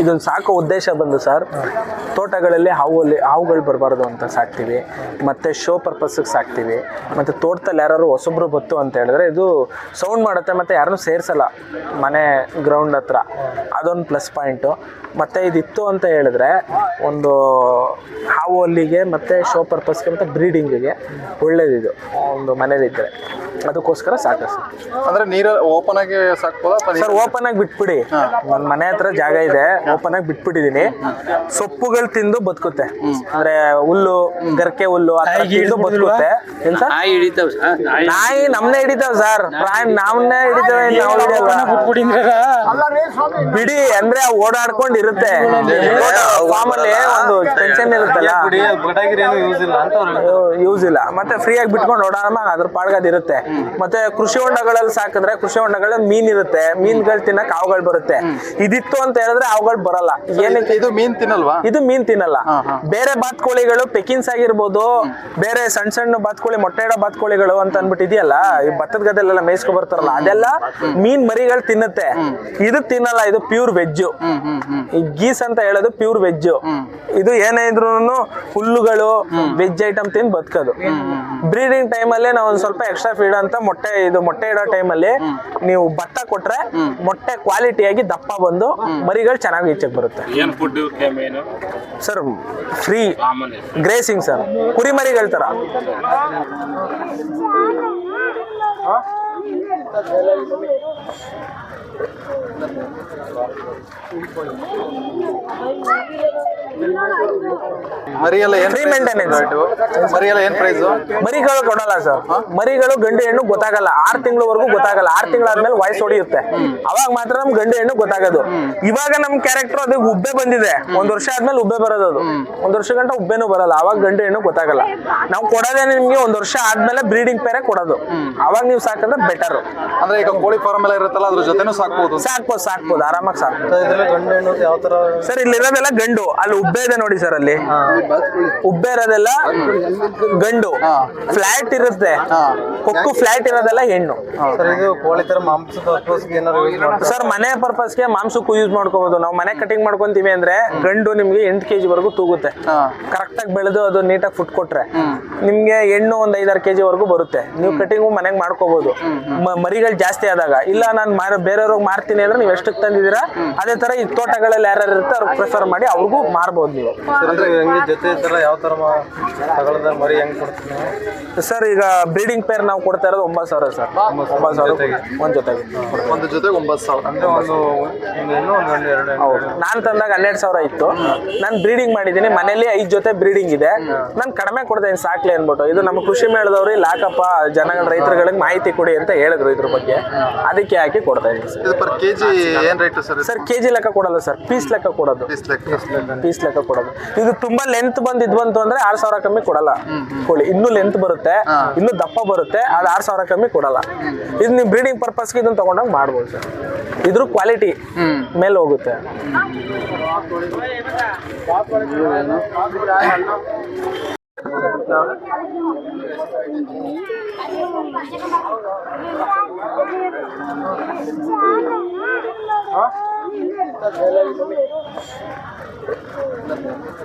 ಇದೊಂದು ಸಾಕೋ ಉದ್ದೇಶ ಬಂದು ಸರ್, ತೋಟಗಳಲ್ಲಿ ಹಾವು ಹಾವುಗಳು ಬರಬಾರ್ದು ಅಂತ ಸಾಕ್ತೀವಿ, ಮತ್ತು ಶೋ ಪರ್ಪಸ್ಗೆ ಸಾಕ್ತೀವಿ, ಮತ್ತು ತೋಟದಲ್ಲಿ ಯಾರು ಹೊಸಬ್ರು ಬತ್ತು ಅಂತ ಹೇಳಿದ್ರೆ ಇದು ಸೌಂಡ್ ಮಾಡುತ್ತೆ, ಮತ್ತು ಯಾರನ್ನೂ ಸೇರಿಸಲ್ಲ, ಮನೆ ಗ್ರೌಂಡ್ ಹತ್ರ. ಅದೊಂದು ಪ್ಲಸ್ ಪಾಯಿಂಟು ಮತ್ತು ಇದಿತ್ತು ಅಂತ ಹೇಳಿದ್ರೆ ಒಂದು ಹಾವು ಅಲ್ಲಿಗೆ ಮತ್ತು ಶೋ ಪರ್ಪಸ್ಗೆ ಮತ್ತು ಬ್ರೀಡಿಂಗಿಗೆ ಒಳ್ಳೇದಿದು. ಒಂದು இருக்கிறேன் ಅದಕ್ಕೋಸ್ಕರ ಸಾಕು ಸರ್ ಅಂದ್ರೆ ನೀರು ಓಪನ್ ಆಗಿ ಸಾಕ್ಬೋದಾ ಅಥವಾ ಸರ್ ಓಪನ್ ಆಗಿ ಬಿಟ್ಬಿಡಿ. ನನ್ನ ಮನೆ ಹತ್ರ ಜಾಗ ಇದೆ ಓಪನ್ ಆಗಿ ಬಿಟ್ಬಿಟ್ಟಿದೀನಿ. ಸೊಪ್ಪುಗಳು ತಿಂದು ಬದುಕುತ್ತೆ. ಅಂದ್ರೆ ಹುಲ್ಲು ಗರ್ಕೆ ಹುಲ್ಲು ಆ ಥರ ತಿಂದು ಬದುಕುತ್ತೆ. ಏನ್ ಸರ್? ನಾಯಿ ಹಿಡಿತಾವ್ ಸರ್ ನಾಯಿ ನಾಯಿ ನಮ್ನೇ ಹಿಡಿತಾವ ಸರ್. ಪ್ರಾಣಿ ನಮ್ನೇ ಹಿಡಿತಾವೆ ನಾವು ಹಿಡಿಯಲ್ವಾ? ಬಿಡಿ ಅಂದ್ರೆ ಅವ್ ಓಡಾಡ್ಕೊಂಡ್ ಇರುತ್ತೆ. ಒಂದು ಟೆನ್ಷನ್ ಇರುತ್ತಲ್ಲ? ಯೂಸ್ ಇಲ್ಲ ಮತ್ತೆ ಫ್ರೀ ಆಗಿ ಬಿಟ್ಕೊಂಡು ಓಡಾಡಮ್ಮ ಅದ್ರ ಪಾಡ್ಗೆ ಅದ್ ಇರುತ್ತೆ. ಮತ್ತೆ ಕೃಷಿ ಹೊಂಡಗಳಲ್ಲಿ ಸಾಕಿದ್ರೆ ಕೃಷಿ ಹೊಂಡಗಳಲ್ಲಿ ಮೀನ್ ಇರುತ್ತೆ. ಮೀನ್ಗಳು ತಿನ್ನಕ್ ಹಾವುಗಳು ಬರುತ್ತೆ. ಇದಿತ್ತು ಅಂತ ಹೇಳಿದ್ರೆ ಅವುಗಳು ಬರಲ್ಲ. ಏನಕ್ಕೆ? ಇದು ಮೀನ್ ತಿನ್ನಲ್ವಾ? ಇದು ಮೀನ್ ತಿನ್ನಲ್ಲ. ಬೇರೆ ಬಾತ್ಕೋಳಿಗಳು ಪೆಕಿನ್ಸ್ ಆಗಿರ್ಬೋದು ಬೇರೆ ಸಣ್ಣ ಸಣ್ಣ ಬಾತ್ಕೋಳಿ ಮೊಟ್ಟೆ ಇಡೋ ಬಾತ್ಕೋಳಿಗಳು ಅಂತ ಅನ್ಬಿಟ್ಟು ಇದೆಯಲ್ಲ ಈ ಭತ್ತದ ಗದ್ದೆಲೆಲ್ಲ ಮೇಯ್ಸ್ಕೊ ಬರ್ತಾರಲ್ಲ ಅದೆಲ್ಲ ಮೀನ್ ಮರಿಗಳು ತಿನ್ನುತ್ತೆ. ಇದು ತಿನ್ನಲ್ಲ ಇದು ಪ್ಯೂರ್ ವೆಜ್ ಈ ಗೀಸ್ ಅಂತ ಹೇಳೋದು ಪ್ಯೂರ್ ವೆಜ್ ಇದು ಏನೇ ಇದ್ರು ಹುಲ್ಲುಗಳು ವೆಜ್ ಐಟಮ್ ತಿಂದು ಬದುಕೋದು. ಬ್ರೀಡಿಂಗ್ ಟೈಮಲ್ಲೇ ನಾವು ಒಂದು ಸ್ವಲ್ಪ ಎಕ್ಸ್ಟ್ರಾ ಫೀಡ್ ಅಂತ ಮೊಟ್ಟೆ ಇದು ಮೊಟ್ಟೆ ಇಡೋ ಟೈಮಲ್ಲಿ ನೀವು ಭತ್ತ ಕೊಟ್ರೆ ಮೊಟ್ಟೆ ಕ್ವಾಲಿಟಿಯಾಗಿ ದಪ್ಪ ಬಂದು ಮರಿಗಳು ಚೆನ್ನಾಗಿ ಈಚೆಗೆ ಬರುತ್ತೆ. ಸರ್ ಫ್ರೀ ಗ್ರೇಸಿಂಗ್ ಸರ್ ಕುರಿಮರಿಗಳ ಥರ ಮರಿಯೆಲ್ಲ ಏನ್ Free price ಮರಿಯೆಲ್ಲ ಏನ್ ಪ್ರೈಸ್ ಮರಿಗಳು ಕೊಡಲ್ಲ ಸರ್. ಮರಿಗಳು ಗಂಡು ಹೆಣ್ಣು ಗೊತ್ತಾಗಲ್ಲ. ಆರ್ ತಿಂಗಳವರೆಗೂ ಗೊತ್ತಾಗಲ್ಲ. ಆರ್ ತಿಂಗಳಾದ್ಮೇಲೆ ವಾಯ್ಸ್ ಹೊಡಿಯುತ್ತೆ ಅವಾಗ ಮಾತ್ರ ನಮ್ ಗಂಡು ಹೆಣ್ಣು ಗೊತ್ತಾಗೋದು. ಇವಾಗ ನಮ್ ಕ್ಯಾರೆಕ್ಟರ್ ಅದಕ್ಕೆ ಉಬ್ಬೆ ಬಂದಿದೆ. ಒಂದ್ ವರ್ಷ ಆದ್ಮೇಲೆ ಉಬ್ಬೆ ಬರೋದು ಅದು. ಒಂದ್ ವರ್ಷ ಗಂಟ ಉಬ್ಬೆನೂ ಬರಲ್ಲ. ಅವಾಗ ಗಂಡು ಹೆಣ್ಣು ಗೊತ್ತಾಗಲ್ಲ. ನಾವು ಕೊಡೋದೇ ನಿಮ್ಗೆ ಒಂದ್ ವರ್ಷ ಆದ್ಮೇಲೆ ಬ್ರೀಡಿಂಗ್ ಪೇರೆ ಕೊಡೋದು. ಅವಾಗ ನೀವು ಸಾಕಂದ್ರೆ ಬೆಟರ್ ಅಂದ್ರೆ ಈಗ ಕೋಳಿ ಫಾರ್ಮ್ ಎಲ್ಲ ಇರುತ್ತಲ್ಲ ಅದ್ರ ಜೊತೆನೂ ಸಾಕ್ಬೋದು. ಸಾಕ್ಬೋದು ಸಾಕ್ಬೋದು. ಆರಾಮಾಗಿ ಸಾಕ್ಬೋದು. ಸರ್ ಇಲ್ಲಿರೋದೆಲ್ಲ ಗಂಡು. ಅಲ್ಲಿ ಉಬ್ಬೆ ಇದೆ ನೋಡಿ ಸರ್ ಅಲ್ಲಿ. ಉಬ್ಬೆ ಇರೋದೆಲ್ಲ ಗಂಡು. ಫ್ಲಾಟ್ ಇರುತ್ತೆ. ಕೊಕ್ಕು ಫ್ಲಾಟ್ ಇರೋದೆಲ್ಲ ಹೆಣ್ಣು. ಸರ್ ಇದು ಕೋಳಿ ತರ ಮಾಂಸ ಪರ್ಪಸ್ಗೆ ಏನಾದ್ರು ಯೂಸ್ ಮಾಡ್ತಾರೆ? ಸರ್ ಮನೆ ಪರ್ಪಸ್ಗೆ ಮಾಂಸಕ್ಕೂ ಯೂಸ್ ಮಾಡ್ಕೋಬಹುದು ನಾವು ಮನೆ ಕಟಿಂಗ್ ಮಾಡ್ಕೊಂತೀವಿ ಅಂದ್ರೆ ಗಂಡು ನಿಮ್ಗೆ ಎಂಟು ಕೆಜಿ ವರೆಗೂ ತೂಗುತ್ತೆ. ಕರೆಕ್ಟ್ ಆಗಿ ಬೆಳೆದು ಅದು ನೀಟಾಗಿ ಫುಡ್ ಕೊಟ್ರೆ. ನಿಮ್ಗೆ ಹೆಣ್ಣು ಒಂದ್ ಐದಾರು ಕೆಜಿ ವರೆಗೂ ಬರುತ್ತೆ. ನೀವು ಕಟಿಂಗು ಮನೆಗೆ ಮಾಡ್ಕೋಬಹುದು ಮರಿಗಳು ಜಾಸ್ತಿ ಆದಾಗ. ಇಲ್ಲ ನಾನು ಮಾರ ಬೇರೆಯವ್ರಿಗೆ ಮಾರ್ತೀನಿ ಅಂದ್ರೆ ನೀವು ಎಷ್ಟಕ್ಕೆ ತಂದಿದ್ದೀರಾ? ಅದೇ ತರ ಈ ತೋಟಗಳಲ್ಲಿ ಯಾರ್ಯಾರು ಇರುತ್ತೆ ಅವ್ರಿಗೆ ಪ್ರಿಫರ್ ಮಾಡಿ ಅವ್ರಿಗೂ ಮಾರ್ಬೋದು. ನೀವು. ಸರ್ ಅಂದ್ರೆ ಹೆಂಗೆ ಜೊತೆ ಯಾವ ತರ ತಗೊಳ್ಳೋದ ಮರಿ ಹೆಂಗ್ ಕೊಡ್ತೀನಿ ಸರ್ ಈಗ ಬ್ರೀಡಿಂಗ್ ಪೇರ್ ನಾವು ಕೊಡ್ತಾ ಇರೋದು ಒಂಬತ್ತು ಸಾವಿರ ಸರ್. ಒಂಬತ್ತು ಸಾವಿರ ಒಂದ್ ಜೊತೆಗೆ. ಒಂದು ಜೊತೆಗೆ ಒಂಬತ್ತು ಸಾವಿರ. ಅಂದ್ರೆ ಒಂದು ಒಂದು ಹೆಣ್ಣು ಒಂದು ಗಂಡು ಎರಡು ಹೌದು. ನಾನು ತಂದಾಗ ಹನ್ನೆರಡು ಸಾವಿರ ಇತ್ತು. ನಾನು ಬ್ರೀಡಿಂಗ್ ಮಾಡಿದ್ದೀನಿ ಮನೇಲಿ ಐದು ಜೊತೆ ಬ್ರೀಡಿಂಗ್ ಇದೆ. ನಾನು ಕಡಿಮೆ ಕೊಡ್ತೇನೆ ಸಾಕ್ಲಿ ಅನ್ಬಿಟ್ಟು ಇದು ನಮ್ಮ ಕೃಷಿ ಮೇಳದವ್ರು ಲಾಕಪ್ಪ ಜನಗಳ ರೈತರುಗಳಿಗೆ ಮಾಹಿತಿ ಕೊಡಿ ಅಂತ ಹೇಳಿದ್ರು ಇದ್ರ ಬಗ್ಗೆ. ಅದಕ್ಕೆ ಹಾಕಿ ಕೊಡ್ತಾ ಇದ್ದೀನಿ ಸರ್. ಇದು ಪರ್ ಕೆಜಿ ಏನ್ rate sir sir K G ಲೆಕ್ಕ ಕೊಡಲ್ಲ ಸರ್. ಪೀಸ್ ಲೆಕ್ಕ ಕೊಡೋದು. ಪೀಸ್ ಲೆಕ್ಕ. ಪೀಸ್ ಲೆಕ್ಕ ಕೊಡೋದು. ಇದು ತುಂಬಾ ಲೆಂತ್ ಬಂದ್ ಇದ್ ಬಂತು ಅಂದ್ರೆ ಆರ್ ಸಾವಿರ ಕಮ್ಮಿ ಕೊಡಲ್ಲ. ಕೋಳಿ ಇನ್ನೂ ಲೆಂತ್ ಬರುತ್ತೆ ಇನ್ನೂ ದಪ್ಪ ಬರುತ್ತೆ ಅದು ಆರ್ ಸಾವಿರ ಕಮ್ಮಿ ಕೊಡಲ್ಲ. ಇದು ನೀವು ಬ್ರೀಡಿಂಗ್ ಪರ್ಪಸ್ಗೆ ಇದನ್ನ ತಗೊಂಡಾಗ ಮಾಡ್ಬೋದು ಸರ್. ಇದ್ರ ಕ್ವಾಲಿಟಿ ಮೇಲೆ ಹೋಗುತ್ತೆ.